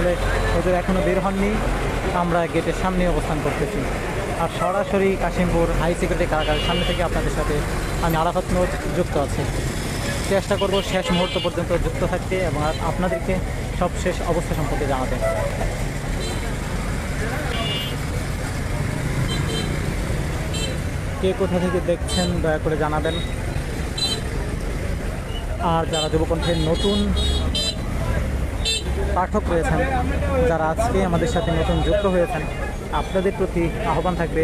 আসলে ওদের এখনও বের হননি। আমরা গেটের সামনে অবস্থান করতেছি। আর সরাসরি কাশিমপুর হাই সিকিউরিটি কারাগারের সামনে থেকে আপনাদের সাথে আমি আরাফাত নোট যুক্ত আছি। চেষ্টা করব শেষ মুহূর্ত পর্যন্ত যুক্ত থাকতে এবং আপনাদেরকে সব শেষ অবস্থা সম্পর্কে জানাতে। কে কোথা থেকে দেখছেন, দয়া করে জানাবেন। আর যারা যুবকণ্ঠের নতুন পাঠক রয়েছেন, যারা আজকে আমাদের সাথে নতুন যুক্ত হয়েছেন, আপনাদের প্রতি আহ্বান থাকবে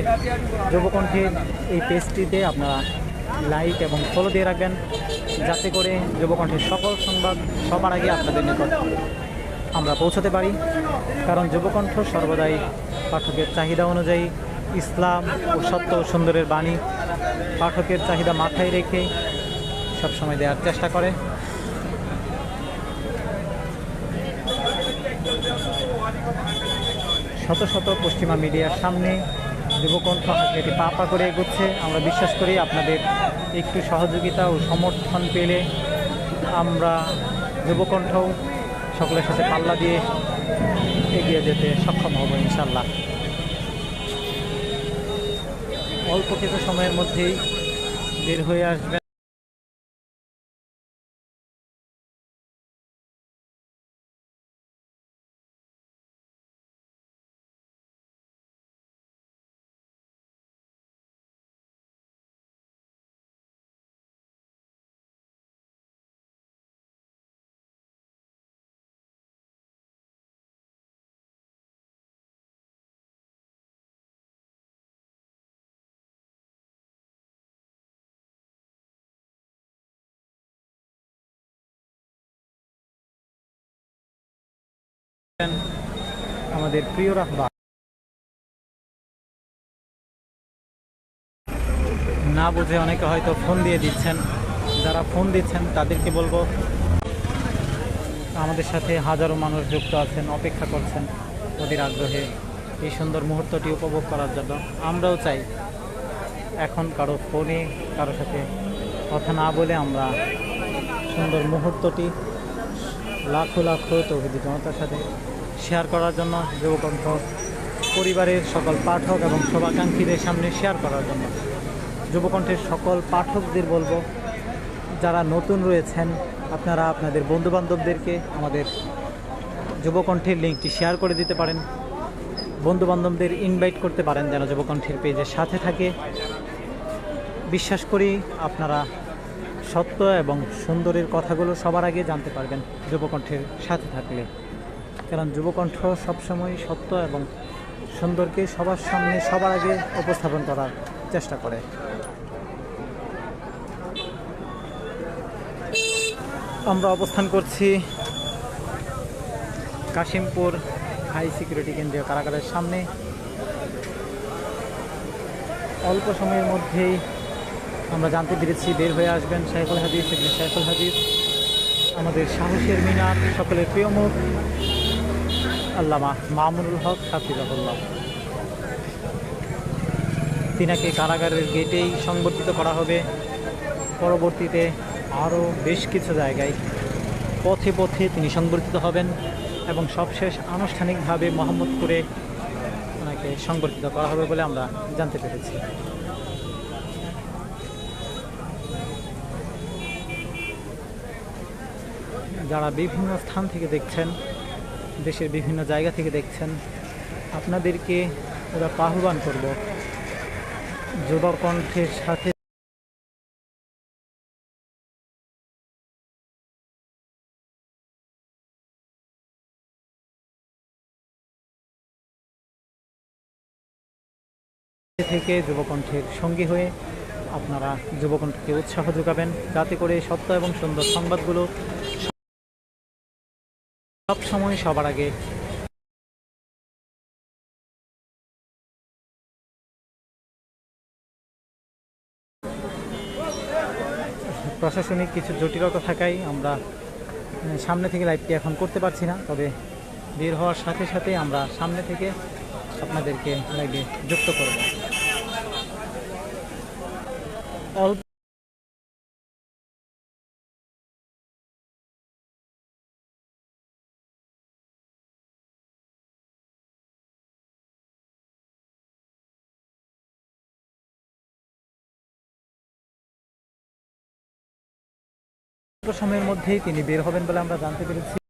যুবকণ্ঠের এই পেজটিতে আপনারা লাইক এবং ফলো দিয়ে রাখবেন, যাতে করে যুবকণ্ঠের সকল সংবাদ সবার আগে আপনাদের নিকট আমরা পৌঁছাতে পারি। কারণ যুবকণ্ঠ সর্বদাই পাঠকের চাহিদা অনুযায়ী ইসলাম ও সত্য ও সুন্দরের বাণী পাঠকের চাহিদা মাথায় রেখে সবসময় দেওয়ার চেষ্টা করে। শত শত পশ্চিমা মিডিয়ার সামনে যুবকণ্ঠ এটি পা পা করে এগোচ্ছে। আমরা বিশ্বাস করি আপনাদের একটু সহযোগিতা ও সমর্থন পেলে আমরা যুবকণ্ঠ সকলের সাথে পাল্লা দিয়ে এগিয়ে যেতে সক্ষম হব ইনশাল্লাহ অল্প কিছু সময়ের মধ্যেই বের হয়ে আসবেন। আমাদের প্রিয় রাখবা না বুঝে অনেকে হয়তো ফোন দিয়ে দিচ্ছেন। যারা ফোন দিচ্ছেন, তাদেরকে বলব, আমাদের সাথে হাজারো মানুষ যুক্ত আছেন, অপেক্ষা করছেন ওদের আগ্রহে এই সুন্দর মুহূর্তটি উপভোগ করার জন্য। আমরাও চাই এখন কারও ফোনে কারও সাথে কথা না বলে আমরা সুন্দর মুহূর্তটি লাখো লাখো তৌহিদি জনতার সাথে শেয়ার করার জন্য যুবকণ্ঠ, পরিবারের সকল পাঠক এবং শুভাকাঙ্ক্ষীদের সামনে শেয়ার করার জন্য। যুবকণ্ঠের সকল পাঠকদের বলব, যারা নতুন রয়েছেন, আপনারা আপনাদের বন্ধুবান্ধবদেরকে আমাদের যুবকণ্ঠের লিঙ্কটি শেয়ার করে দিতে পারেন। বন্ধুবান্ধবদের ইনভাইট করতে পারেন যেন যুবকণ্ঠের পেজের সাথে থাকে। বিশ্বাস করি আপনারা সত্য এবং সুন্দরের কথাগুলো সবার আগে জানতে পারবেন যুবকণ্ঠের সাথে থাকলে। কারণ যুবকণ্ঠ সবসময় সত্য এবং সুন্দরকে সবার সামনে সবার আগে উপস্থাপন করার চেষ্টা করে। আমরা অবস্থান করছি কাশিমপুর হাই সিকিউরিটি কেন্দ্রীয় কারাগারের সামনে। অল্প সময়ের মধ্যেই আমরা জানতে পেরেছি, বের হয়ে আসবেন সাইফুল হাদিস এবং সাইফুল হাদিস। আমাদের সাহসের মিনার, সকলের প্রিয় মুখ। আল্লামা মামুনুল হক হাফিজাহুল্লাহ। তিনাকে কারাগারের গেটেই সংবর্ধিত করা হবে। পরবর্তীতে আরও বেশ কিছু জায়গায় পথে পথে তিনি সংবর্ধিত হবেন এবং সবশেষ আনুষ্ঠানিকভাবে মোহাম্মদপুরে ওনাকে সংবর্ধিত করা হবে বলে আমরা জানতে পেরেছি। যারা বিভিন্ন স্থান থেকে দেখছেন, দেশের বিভিন্ন জায়গা থেকে দেখছেন, আপনাদেরকে ওরা আহ্বান করব যুবকণ্ঠের সাথে। থেকে যুবকণ্ঠের সঙ্গী হয়ে আপনারা যুবকণ্ঠকে উৎসাহ যোগাবেন, যাতে করে সত্য এবং সুন্দর সংবাদগুলো সব সময় সবার আগে। প্রশাসনিক কিছু জটিলতা থাকায় আমরা সামনে থেকে লাইভটি এখন করতে পারছি না, তবে বের হওয়ার সাথে সাথে আমরা সামনে থেকে আপনাদেরকে লাইভে যুক্ত করব। অল্প সময়ের মধ্যেই তিনি বের হবেন বলে আমরা জানতে পেরেছি।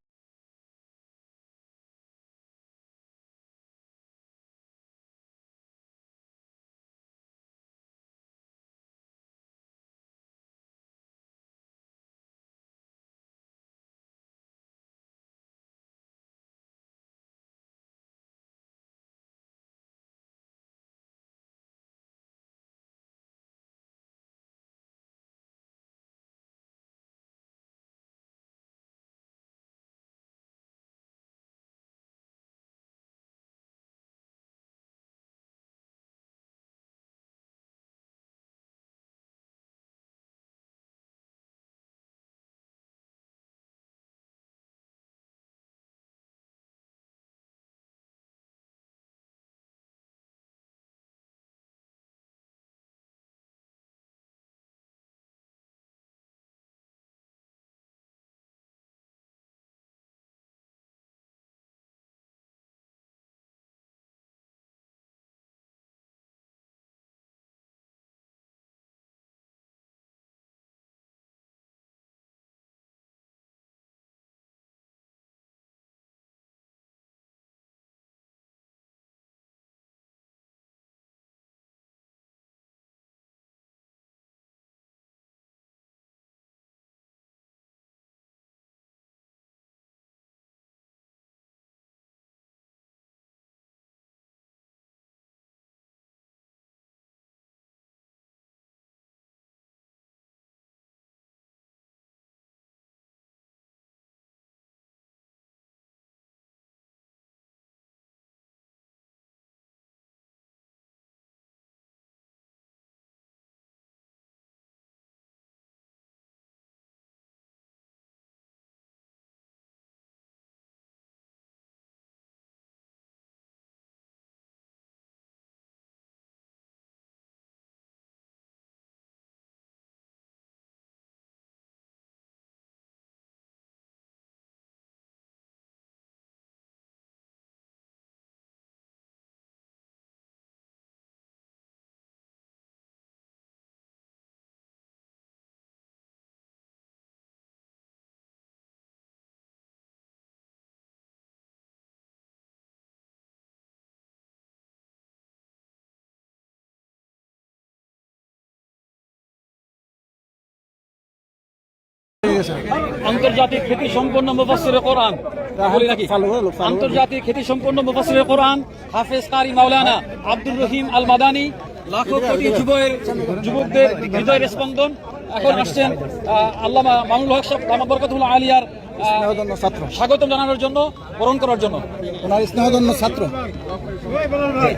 আন্তর্জাতিক খ্যাতি সম্পন্ন মুফাসসিরে কোরআন। বলি নাকি? আন্তর্জাতিক খ্যাতি সম্পন্ন মুফাসসিরে কোরআন হাফেজ কারি মাওলানা আব্দুর রহিম আল মাদানি লাখো কোটি যুবকের যুবকদের হৃদয়ের স্পন্দন। এখন আসছেন আল্লামা মামুল হক সাহেব দামা বরকতুল্লাহ আলিয়ার আহ, ছাত্র। স্বাগতম জানানোর জন্য বরণ করার জন্য। ওনার স্নেহধন্য ছাত্র।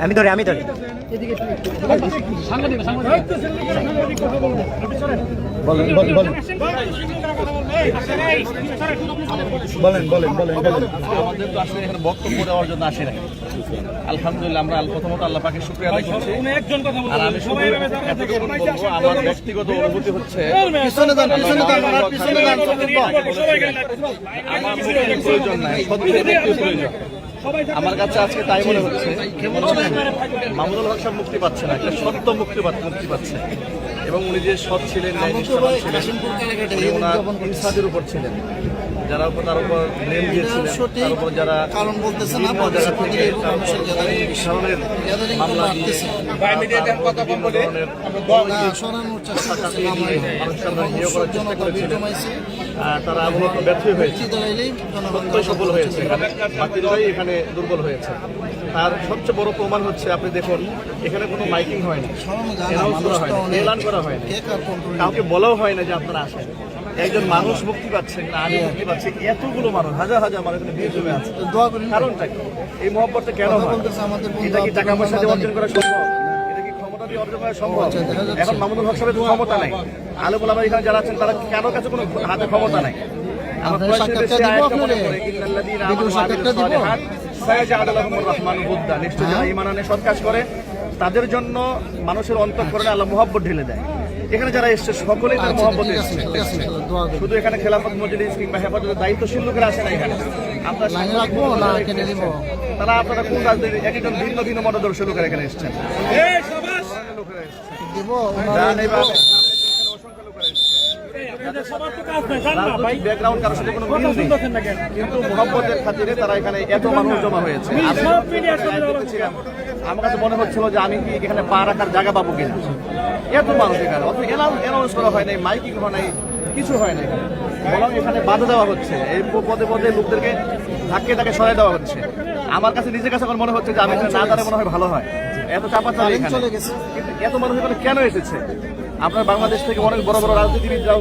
আমি ধরি আমি ধরি। সাংবাদিক সাংবাদিক। বলেন বলেন বলেন। বলেন বলেন বলেন আমাদের তো আসলে এখানে বক্তব্য দেওয়ার জন্য আসে নাই। আলহামদুলিল্লাহ আমরা আল- প্রথমত আল্লাহ পাকে শুক্রিয়া আদায় করছি। আর আমি শুধু এতটুকু বলব আমার ব্যক্তিগত অনুভূতি হচ্ছে পিছনে যান পিছনে যান ওনার পিছনে যান আমার মুক্তির প্রয়োজন নাই সত্যের মুক্তির প্রয়োজন। আমার কাছে আজকে তাই মনে হচ্ছে মামুনুল হক সাহেব মুক্তি পাচ্ছে না একটা সত্য মুক্তি পাচ্ছে মুক্তি পাচ্ছে। এবং উনি যে সৎ ছিলেন ছিলেন উপর ছিলেন। যারা উপর তার উপর ব্লেম দিয়েছিলেন তার উপর যারা কারণ বলতেছে না, জায়গা থেকে না। ধরনের মামলা দিয়ে। তার হেয় মূলত ব্যর্থই হয়েছে। সত্যই সফল হয়েছে। এখানে এখানে দুর্বল হয়েছে। তার সবচেয়ে বড় প্রমাণ হচ্ছে আপনি দেখুন এখানে কোনো মাইকিং হয়নি। না, অ্যানাউন্স করা মানুষ তো এলান করা হয়নি। কে কার control এ কাউকে বলাও হয় না যে আপনারা আসেন। একজন মানুষ মুক্তি পাচ্ছেন না আমি মুক্তি পাচ্ছি এতগুলো মানুষ হাজার হাজার মানুষ এখানে ভিড় জমে আছে। দোয়া করি কারণটা কি? এই মহব্বতটা কেন হয়? এটা কি টাকা পয়সা দিয়ে অর্জন করা সম্ভব? এটা কি ক্ষমতা দিয়ে অর্জন করা সম্ভব? আচ্ছা। এখন মামুনুল হক সাহেবের ক্ষমতা নাই। আলম আলামা এখানে যারা আছেন তারা কারও কাছে কোনো হাতে ক্ষমতা নাই? আমার হ্যাঁ? তাদের জন্য মানুষের অন্তঃকরণে আল্লাহ মহব্বত ঢেলে দেয়। এখানে যারা এসছে সকলেই তার আচ্ছা, মহব্বত করি। শুধু এখানে খেলাফত মজলিস কিংবা হেফাজতের দায়িত্বশীল লোকেরা আসে না এখানে। আপনার তারা আপনারা কোন রাজনীতি এক একজন ভিন্ন ভিন্ন মতাদর্শ লোকেরা এখানে এসছেন। ব্যাকগ্রাউন্ড কারোর সাথে কোনো মিল নেই। কিন্তু মোহাম্মদের খাতিরে তারা এখানে এত মানুষ জমা হয়েছে। আমার কাছে মনে হচ্ছিল যে আমি কি এখানে পা রাখার জায়গা পাবো কিনা। এত মানুষ এখানে অথচ অ্যানাউন্স করা হয় নাই মাইকিং হয় নাই কিছু হয় নাই। বরং এখানে বাধা দেওয়া হচ্ছে। এই পদে পদে লোকদেরকে ধাক্কে ধাক্কে সরাই দেওয়া হচ্ছে। আমার কাছে নিজের কাছে এখন মনে হচ্ছে যে আমি এখানে না দাঁড়ালে মনে হয় ভালো হয়। এত চাপা চাপ এখানে। এত মানুষ এখানে কেন এসেছে? আপনার বাংলাদেশ থেকে অনেক বড় বড় রাজনীতিবিদরাও